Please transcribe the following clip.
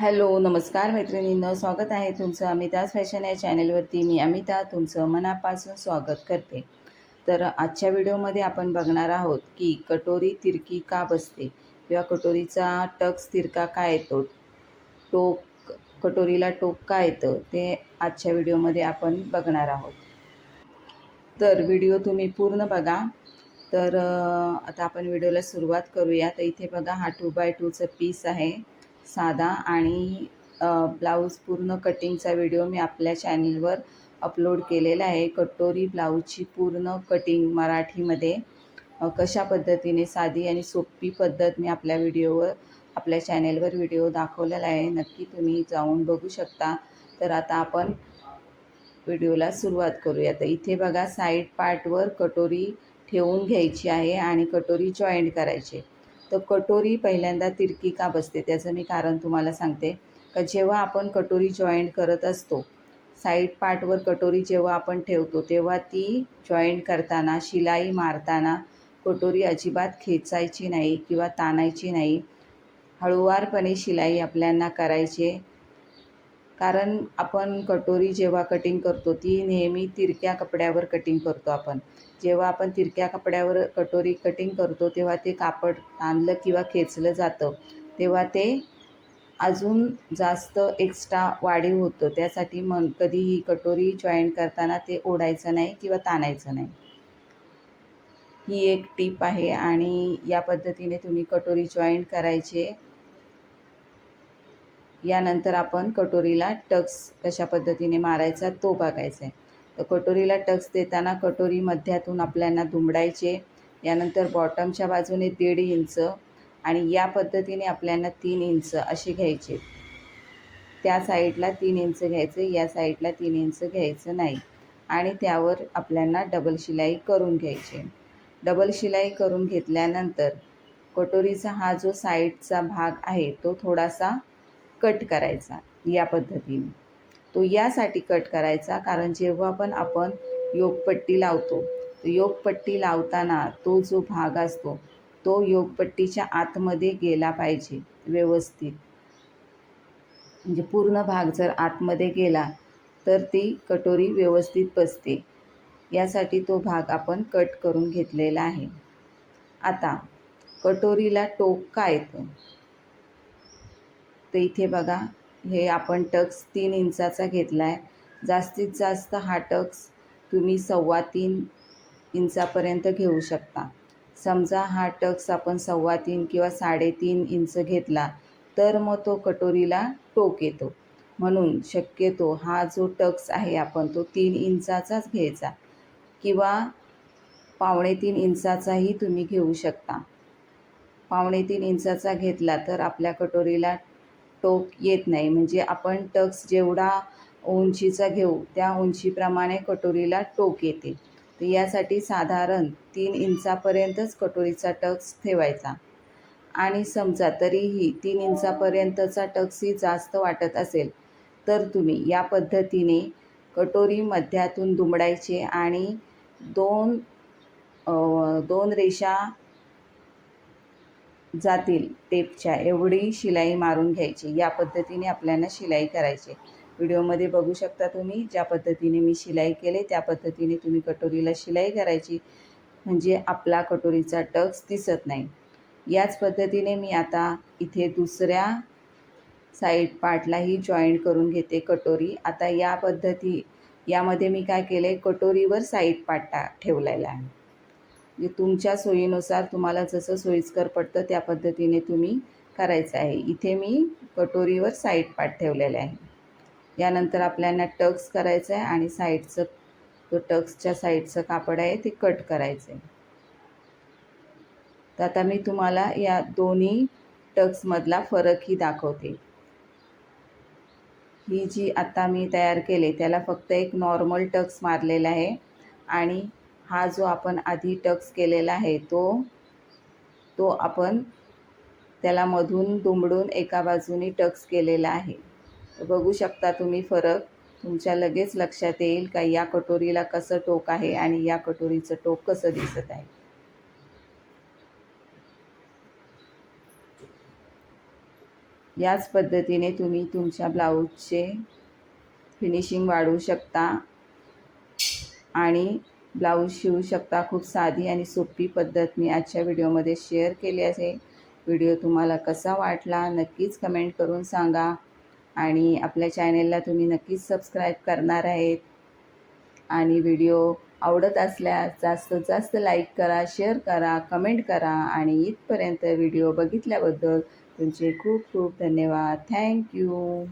Hello नमस्कार मैत्रिणींनो स्वागत आहे तुमचं अमिताज फॅशन या चॅनेलवरती. मी अमिता तुमचं मनापासून स्वागत करते. तर आजच्या व्हिडिओमध्ये आपण बघणार आहोत की कटोरी तिरकी का बसते किंवा कटोरीचा टक्स तिरका का येतो टोक कटोरीला टोक का येतं ते आजच्या व्हिडिओमध्ये आपण बघणार आहोत. तर व्हिडिओ तुम्ही पूर्ण बघा. तर आता आपण व्हिडिओला सुरुवात करूया. तर इथे बघा हा टू बाय टूचं पीस आहे. साधा आणि ब्लाऊज पूर्ण कटिंगचा व्हिडिओ मी आपल्या चॅनलवर अपलोड केलेला आहे. कटोरी ब्लाऊजची पूर्ण कटिंग मराठीमध्ये. कशा पद्धतीने साधी आणि सोपी पद्धत मी आपल्या व्हिडिओवर आपल्या चॅनेलवर व्हिडिओ दाखवलेला आहे नक्की तुम्ही जाऊन बघू शकता. तर आता आपण व्हिडिओला सुरुवात करूया. तर इथे बघा साईड पार्टवर कटोरी ठेवून घ्यायची आहे आणि कटोरी जॉईंट करायची तर कटोरी पहिल्यांदा तिरकी का बसते त्याचं मी कारण तुम्हाला सांगते. का जेव्हा आपण कटोरी जॉईंट करत असतो साईड पार्टवर कटोरी जेव्हा आपण ठेवतो तेव्हा ती जॉईंट करताना शिलाई मारताना कटोरी अजिबात खेचायची नाही किंवा ताणायची नाही. हळूवारपणे शिलाई आपल्याला करायची. कारण आपण कटोरी जेव्हा कटिंग करतो ती नेहमी तिरक्या कपड्यावर कटिंग करतो आपण. जेव्हा आपण तिरक्या कपड्यावर कटोरी कटिंग करतो तेव्हा ते कापड ताणलं किंवा खेचलं जातं. तेव्हा ते अजून जास्त एक्स्ट्रा वाढीव होतं. त्यासाठी मन कधीही कटोरी जॉईंट करताना ते ओढायचं नाही किंवा ताणायचं नाही. ही एक टीप आहे आणि या पद्धतीने तुम्ही कटोरी जॉईंट करायचे. यानंतर आपण कटोरीला टक्स कशा पद्धतीने मारायचा तो बघायचा आहे. तर कटोरीला टक्स देताना कटोरी मध्यातून आपल्याला दुमडायचे यानंतर बॉटमच्या बाजूने दीड इंच आणि या पद्धतीने आपल्याला तीन इंच असे घ्यायचे. त्या साईडला तीन इंच घ्यायचे या साईडला तीन इंच घ्यायचं नाही. आणि त्यावर आपल्याला डबल शिलाई करून घ्यायची. डबल शिलाई करून घेतल्यानंतर कटोरीचा हा जो साईडचा भाग आहे तो थोडासा कट करायचा या पद्धतीने. तो यासाठी कट करायचा कारण जेव्हा पण आपण योगपट्टी लावतो योगपट्टी लावताना तो जो भाग असतो तो योगपट्टीच्या आतमध्ये गेला पाहिजे व्यवस्थित. म्हणजे पूर्ण भाग जर आतमध्ये गेला तर ती कटोरी व्यवस्थित बसते. यासाठी तो भाग आपण कट करून घेतलेला आहे. आता कटोरीला टोक का येतं? तर इथे बघा हे आपण टक्स तीन इंचाचा घेतला आहे जास्तीत जास्त हा टक्स तुम्ही सव्वा तीन इंचापर्यंत घेऊ शकता. समजा हा टक्स आपण सव्वा तीन किंवा साडेतीन इंच घेतला तर मग तो कटोरीला टोक येतो. म्हणून शक्यतो हा जो टक्स आहे आपण तो तीन इंचाचाच घ्यायचा. किंवा पावणे तीन इंचाचाही तुम्ही घेऊ शकता. पावणे तीन इंचाचा घेतला तर आपल्या कटोरीला टोक येत नाही. म्हणजे आपण टक्स जेवढा उंचीचा घेऊ त्या उंचीप्रमाणे कटोरीला टोक येते. तर यासाठी साधारण तीन इंचापर्यंतच कटोरीचा टक्स ठेवायचा. आणि समजा तरीही तीन इंचापर्यंतचा टक्सही जास्त वाटत असेल तर तुम्ही या पद्धतीने कटोरी मध्यातून दुमडायचे आणि दोन दोन रेषा जातील टेपच्या एवढी शिलाई मारून घ्यायची. या पद्धतीने आपल्याला शिलाई करायची. व्हिडिओमध्ये बघू शकता तुम्ही ज्या पद्धतीने मी शिलाई केले त्या पद्धतीने तुम्ही कटोरीला शिलाई करायची. म्हणजे आपला कटोरीचा टक्स दिसत नाही. याच पद्धतीने मी आता इथे दुसऱ्या साईड पार्टलाही जॉईंट करून घेते कटोरी. आता या पद्धती यामध्ये मी काय केलं आहे कटोरीवर साईड पाटा ठेवलेला आहे. तुमच्या सोयीनुसार तुम्हाला जसं सोयीस्कर पडतं त्या पद्धतीने तुम्ही करायचं आहे. इथे मी कटोरीवर साईड पाठ ठेवलेला आहे. यानंतर आपल्याला टक्स करायचं आहे आणि साईडचं जो टक्सच्या साईडचं कापड आहे ते कट करायचं आहे तर आता मी तुम्हाला या दोन्ही टक्समधला फरकही दाखवते. ही जी आता मी तयार केले त्याला फक्त एक नॉर्मल टक्स मारलेला आहे आणि हा जो आपण आधी टक्स केलेला आहे तो तो आपण त्याला मधून दुमडून एका बाजूने टक्स केलेला आहे. तर बघू शकता तुम्ही फरक. तुमच्या लगेच लक्षात येईल का या कटोरीला कसं टोक आहे आणि या कटोरीचं टोक कसं दिसत आहे. याच पद्धतीने तुम्ही तुमच्या ब्लाऊजचे फिनिशिंग वाढवू शकता आणि ब्लाऊज शिवू शकता. खूप साधी आणि सोपी पद्धत मी आजच्या व्हिडिओमध्ये शेअर केली आहे. व्हिडिओ तुम्हाला कसा वाटला नक्कीच कमेंट करून सांगा आणि आपल्या चॅनेलला तुम्ही नक्कीच सबस्क्राईब करणार आहेत. आणि व्हिडिओ आवडत असल्यास जास्तीत जास्त लाईक करा शेअर करा कमेंट करा आणि इथपर्यंत व्हिडिओ बघितल्याबद्दल तुमचे खूप खूप धन्यवाद. थँक्यू